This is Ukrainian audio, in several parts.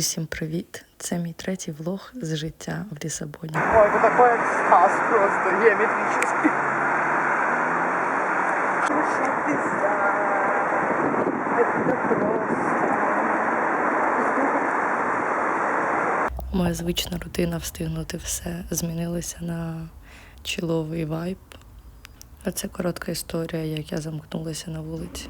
Усім привіт! Це мій третій влог з життя в Лісабоні. Ой, это такой экстаз просто геометрический. Моя звична рутина встигнути все змінилася на чіловий вайб. А це коротка історія, як я замкнулася на вулиці.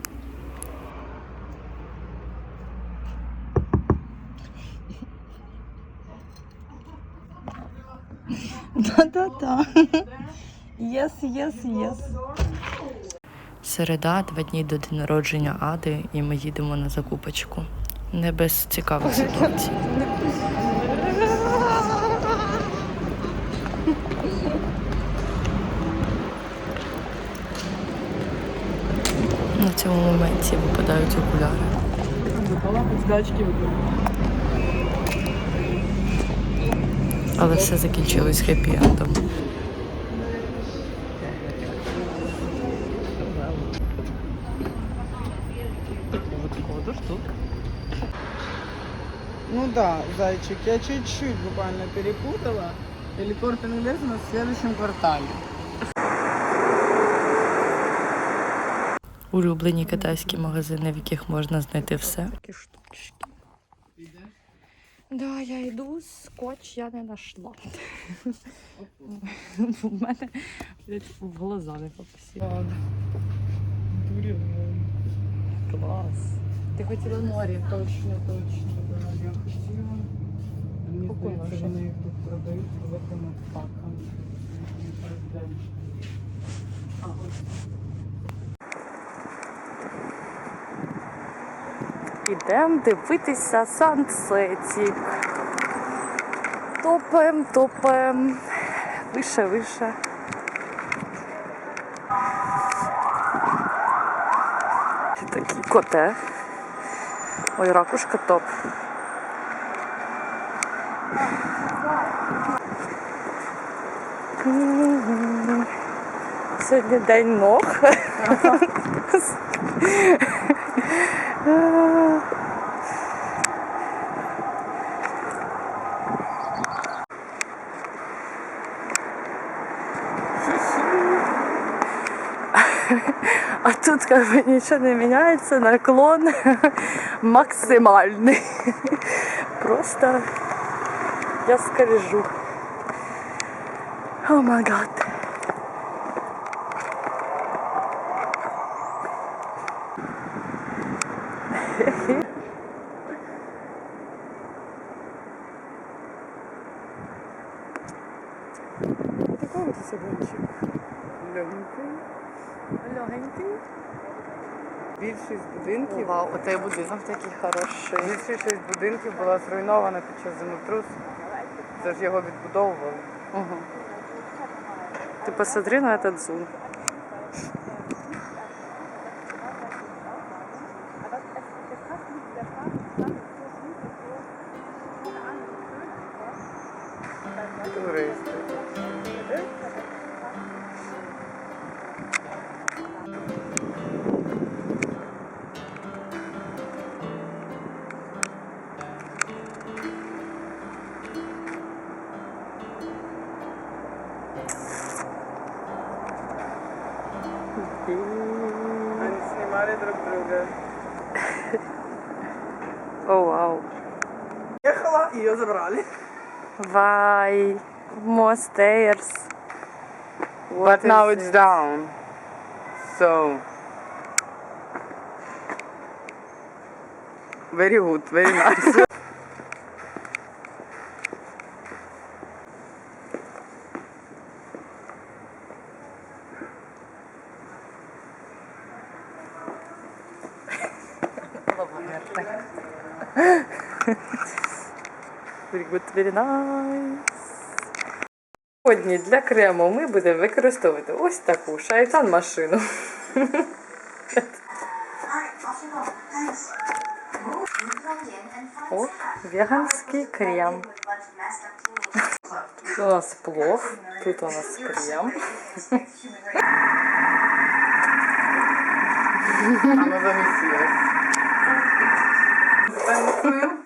Єс, єс, єс. Середа, два дні до день народження Ади, і ми їдемо на закупочку. Не без цікавих ситуацій. На цьому моменті випадають окуляри. Але все закінчилось хеппі-ендом. Ну да, зайчик, я чуть-чуть буквально перепутала. Телепорт инглез у нас в следующем квартале. Улюблені китайські магазини, в яких можна знайти все. Такі штучки. Да, я йду, скотч я не знайшла. У мене в глаза не попасіло. Клас. Ти хотіла море. Точно, точно, я хотела. Мені здається, вони їх тут продають в этому паком. Ідемо дивитися сансетік. Топаем, топаем. Вище, вище. Такі коте. Ой, ракушка топ. Сьогодні день ног. А тут как бы ничего не меняется, наклон максимальный. Просто я скольжу. О май гад. Такой вот салончик. Легенький. Легенький. Більшість будинків, Вау, оцей будинок такий хороший. більшість будинків була зруйнована під час землетрусу. Це ж його відбудовували. Угу. Ти посмотри на этот зум. vai. More stairs. What but now it's it? down. So. Very good, very nice. Oh, Very good, very nice. Сьогодні для крему ми будемо використовувати ось таку шайтан машину. О, веганський крем. Тут у нас плов, тут у нас крем. Оно замесилось. Танцуем.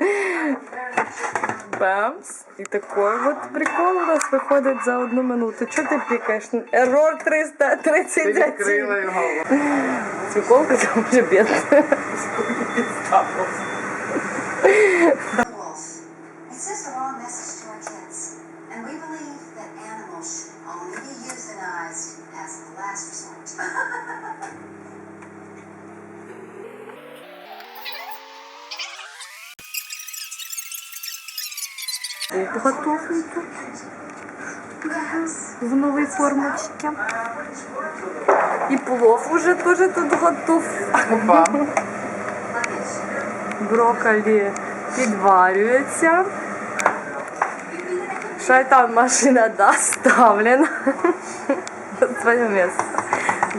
Бамс. І такой вот прикол у нас виходить за одну минуту. Чого ти пікаєш? Ерор 331. Перекрила його. Свеколка там вже бідна. Брокколі підварюється. Шайтан машина доставлена. На своє місце.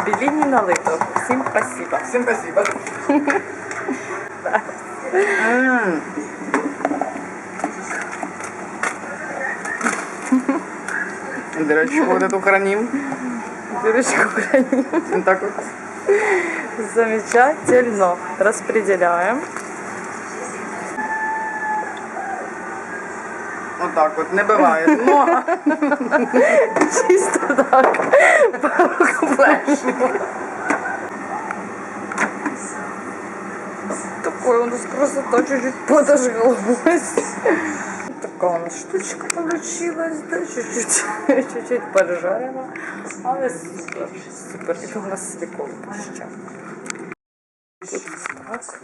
Біліні налито. Всім спасибо. Всім спасибо. М. Дырочку вот эту храним. Дырочку храним. Вот так вот. Замечательно. Распределяем. Так вот. Не бывает. Но Чисто так. Такой у нас красота чуть-чуть подожглась. Такая у нас штучка получилась, да, чуть-чуть, чуть-чуть. Але супер, супер. І у нас свекол ще. Так.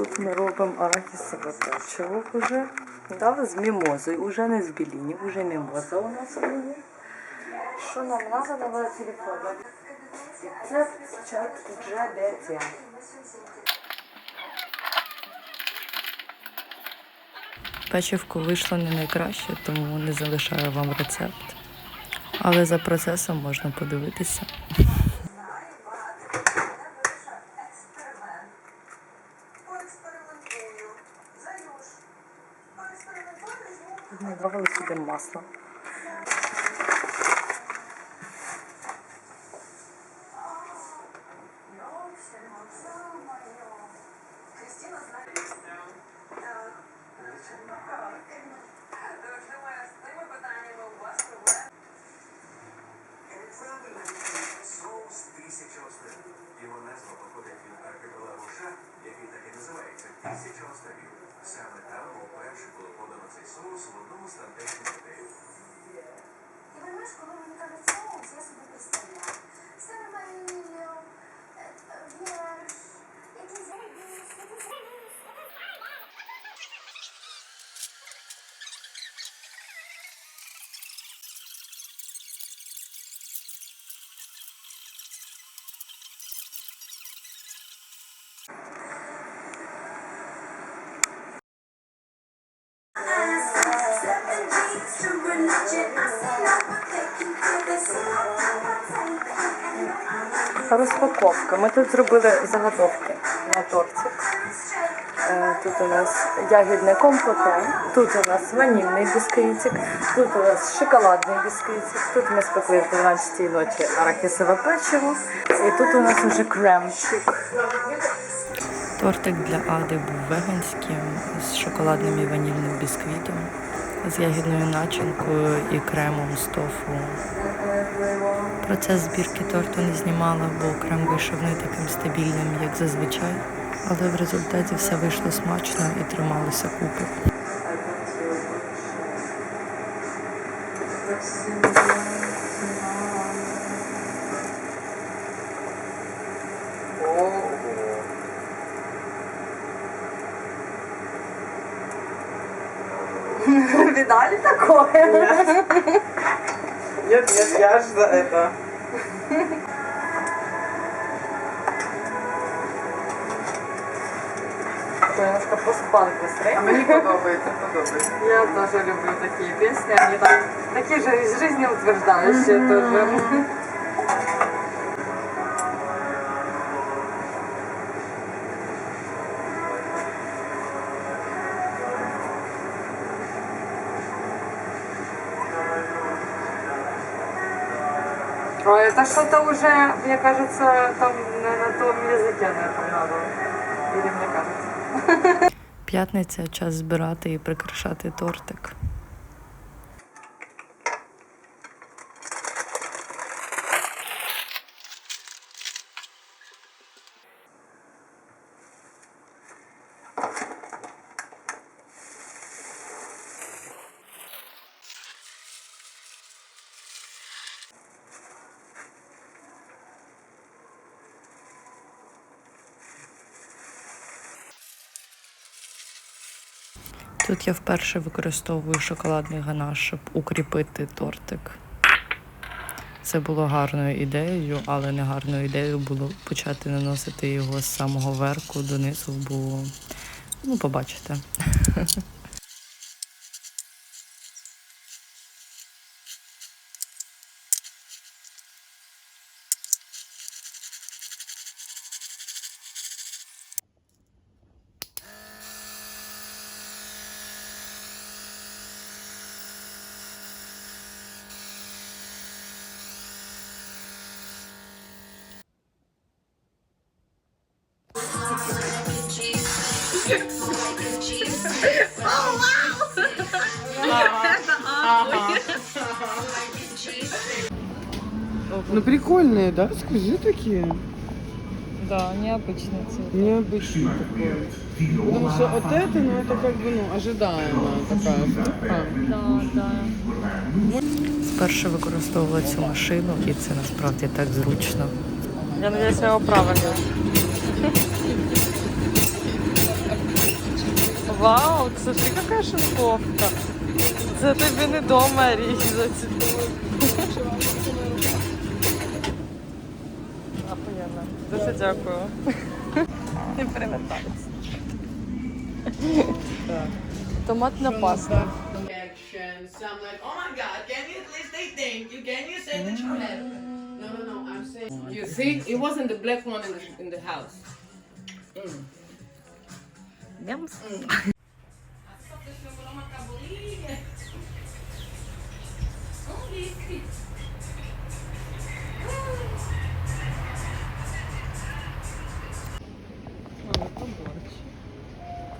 Тут ми робимо арахісове печиво вже. Да, з мімозою. Уже не з білінів, вже мімоза у нас буде. Що нам треба на телефону? Рецепт чат GBT. Печивко вийшло не найкраще, тому не залишаю вам рецепт. Але за процесом можна подивитися. Ми добавили сюди масло. Розпаковка. Ми тут зробили заготовки на тортик. Е, Тут у нас ягідне компоте, тут у нас ванільний бісквітик, тут у нас шоколадний бісквітик, тут ми спекли в 12-й ночі арахісове печиво, і тут у нас уже кремчик. Тортик для Ади був веганським з шоколадним і ванільним бісквітом, з ягідною начинкою і кремом з тофу. Процес збірки торту не знімала, бо крем вийшов не таким стабільним, як зазвичай. Але в результаті все вийшло смачно і трималося купи. немножко постпанк А настроение. мені подобається, подобається. Я тоже люблю такие песни, они так, такие же из жизни утверждающие тоже. Ой, это что-то уже, мне кажется, там на, на том языке на этом П'ятниця час збирати і прикрашати тортик. Тут я вперше використовую шоколадний ганаш, щоб укріпити тортик. Це було гарною ідеєю, але не гарною ідеєю було почати наносити його з самого верху донизу, бо ну, побачите. Ну прикольные, да? Скажи такие. Да, необычный цвет. Необычно такое. Потому что вот это, ну это как бы, ну, ожидаемая такая штука. Да, да. Вперше використовувала цю машину, і це насправді так зручно. Я надеюсь, я его правильно. Вау, смотри, какая шинковка. Це тобі не дома різати. Дуже дякую. Не перевертайтеся. Томатна паста. See, it wasn't the black one in the, house. Mm. Mm.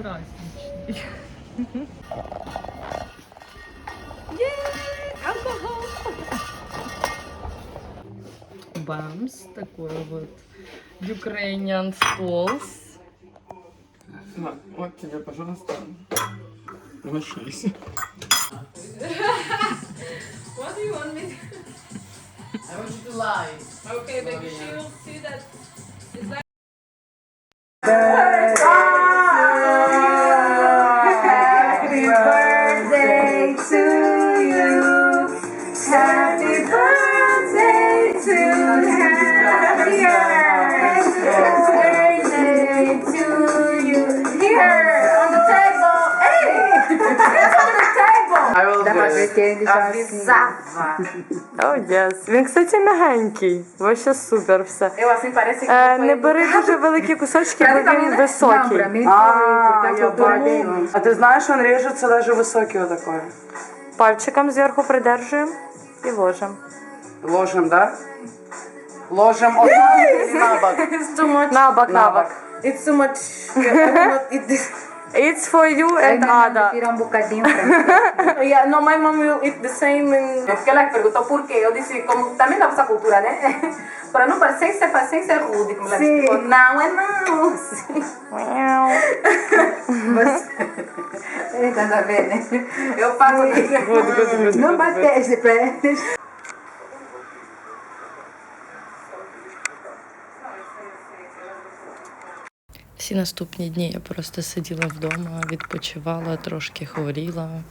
Праздничный. Бамс, такой вот Ukrainian Stalls. На, вот тебе, пожалуйста. Угощайся. What do you want me? I want you to lie. Okay, baby, she will see that. Avisava. О, єс. Він, кстати, мягенький. Вообще супер все. Eu assim parece que Е, не бери дуже великі кусочки, бо він високий. Я А ты знаешь, он режется даже высокий вот такой. Пальчиком зверху придержуємо і ложимо. Ложим, да? Ложим от на бок. It's too much. На бок, на бок. It's too much. I will not eat this. It's for you and Ada. Tira um bocadinho pra mim. yeah, no, my mom will eat the same. And... Porque ela perguntou por quê. Eu disse, como também dá essa cultura, né? Para não parecer ser, sem ser rude. Como ela explicou. Não, é não. Sim. Você... Eita, tá vendo? Eu pago. Não bateste pra Всі наступні дні я просто сиділа вдома, відпочивала, трошки хворіла.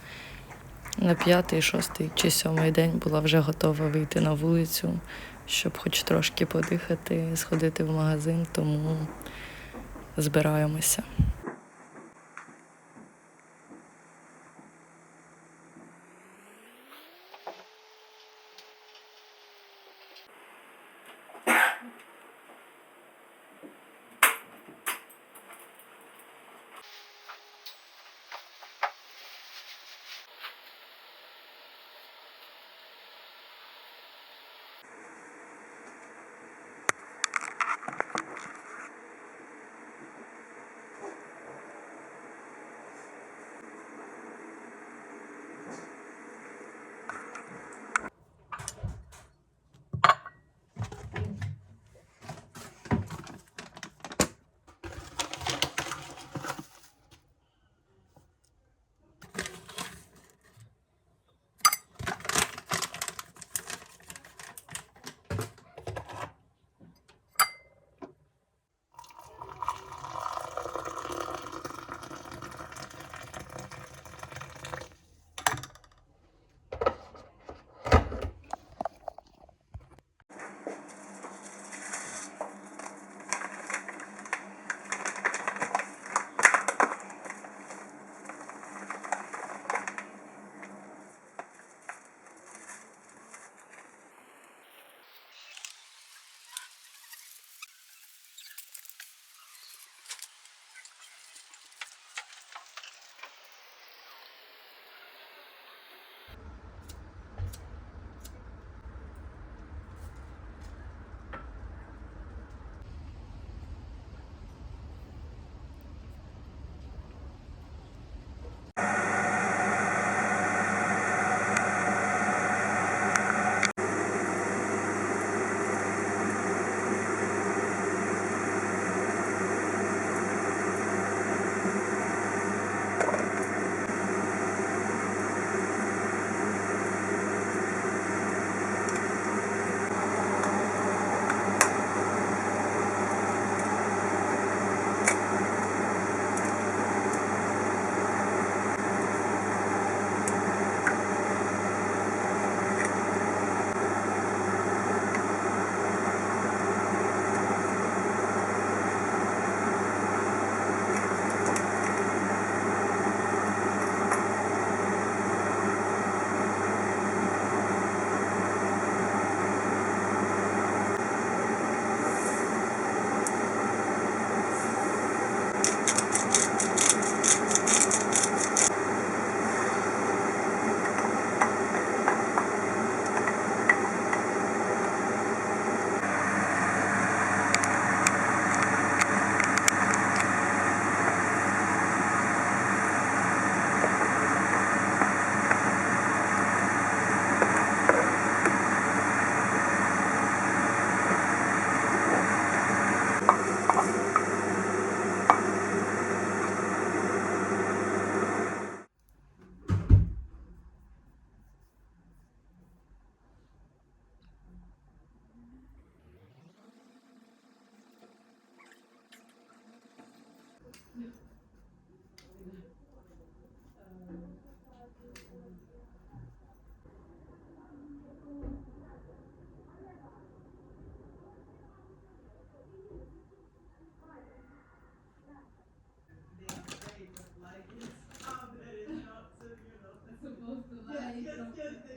На п'ятий, шостий чи сьомий день була вже готова вийти на вулицю, щоб хоч трошки подихати, сходити в магазин, тому збираємося.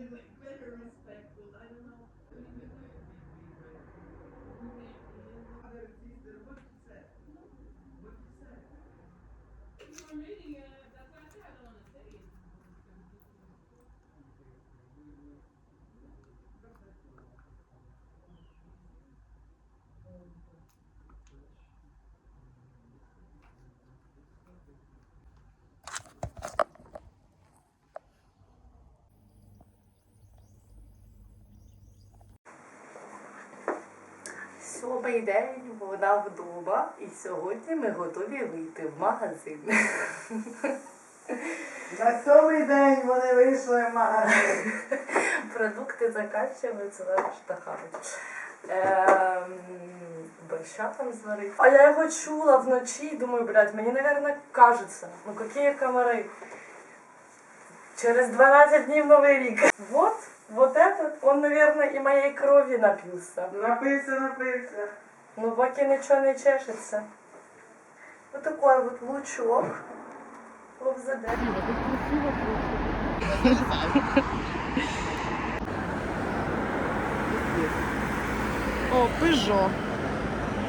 better, better respected. I don't know. Сьомий день вона вдома, і сьогодні ми готові вийти в магазин. На сьомий день вони вийшли в магазин. Продукти заканчиваються, на штахають. Ем, борща там зварить. А я його чула вночі і думаю, блядь, мені, наверное, кажеться. Ну які комари? Через 12 днів Новий рік. Вот, вот этот, он, наверное, і моєї крові напився. Напився, напився. Ну, поки нічого не чешеться. Вот такой вот лучок. ОВЗД. О, пижо.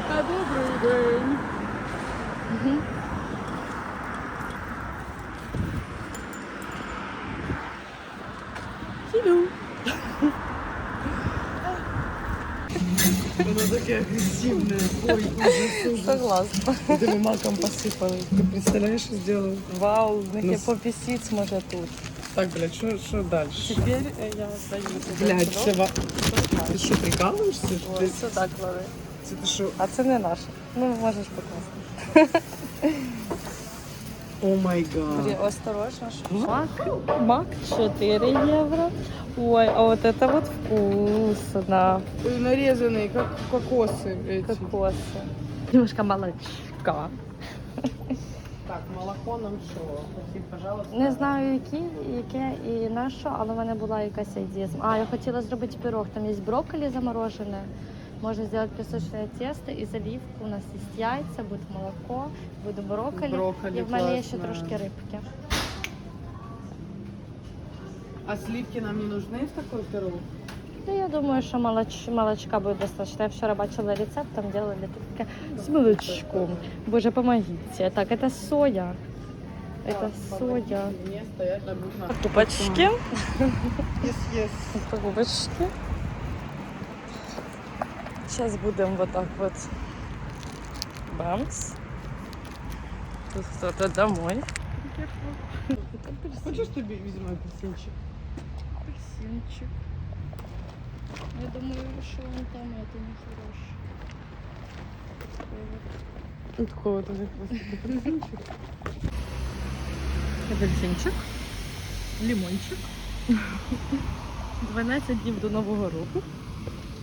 Та добрий день. Філю. Таке агресивне. Ой, Согласна. Ти ми маком посыпали. Ты представляешь, что сделали? Вау, в них Ну, є може тут. Так, блядь, что дальше? Теперь Тепер е, я даю тобі Блядь, це ва... Ти що, прикалуєшся? Ти, Ось сюди клади. це ти що? А це не наше. Ну, можеш покласти. О май Бери, гад. осторожно. Мак, мак 4 євро. Ой, а вот это вот вкусно. Нарізаний, як кокоси. эти. Кокосы. Немножко молочка. Так, молоко нам що? Хотіть, пожалуйста. Не знаю, які, яке і на що, але в мене була якась ідея. А, я хотіла зробити пирог. Там є брокколі заморожене. Можна зробити пісочне тісто і заливку. У нас є яйця, буде молоко, буде брокколі. Брокколі і в мене є ще класно. трошки рибки. А сливки нам не нужны в такой пирог? Да, я думаю, що молоч... молочка буде достатньо. Я вчора бачила рецепт, там делали таке з молочком. Боже, помогите. Так, это соя. Это соя. Не стоять на двух ногах. Покупочки. Yes, yes. Покупочки. Сейчас будем вот так вот. Бамс. Тут кто-то домой. Хочеш тобі візьму апельсинчик? Апельсинчик. Я думаю, что он там это не хороший. Ну, такого то не апельсинчик. Апельсинчик, лимончик. 12 днів до Нового року.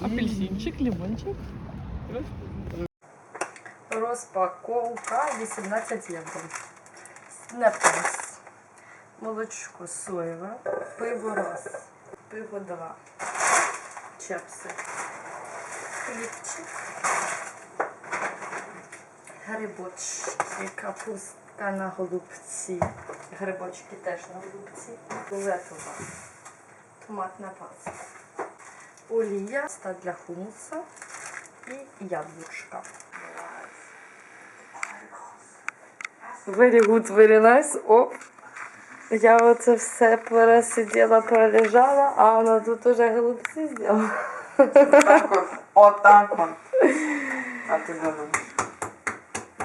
Апельсинчик, лимончик. Розпаковка 18 євро. Снепенс. Молочко соєве. Пиво раз. Пиво два. Чепси. Хлібчик. Грибочки. Капустка на голубці. Грибочки теж на голубці. Летова. Томатна паста. Олія. Для хумуса. І яблучка. Very good, very nice. Оп. Я оце все пересиділа, пролежала, а вона тут уже голубці зробила. Так от, отак от. А ти думаєш?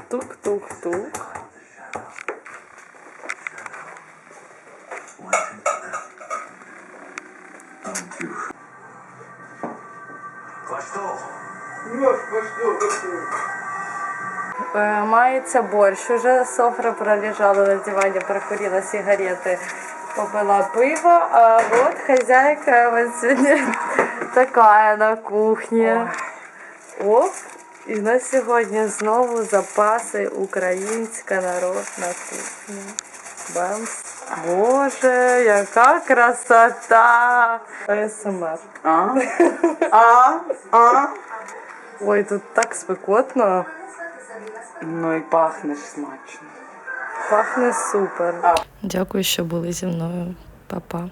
Тук-тук-тук. Мається борщ. Уже Софра пролежала на дивані, прокурила сигарети, попила пиво, а от хозяйка вот сьогодні така на кухні. Оп. І в нас сьогодні знову запаси українська народна кухня. Бамс. Боже, яка красота! АСМР. А? А? А? Ой, тут так спекотно. Ну і пахнеш смачно. Пахне супер. Дякую, що були зі мною. Па-па.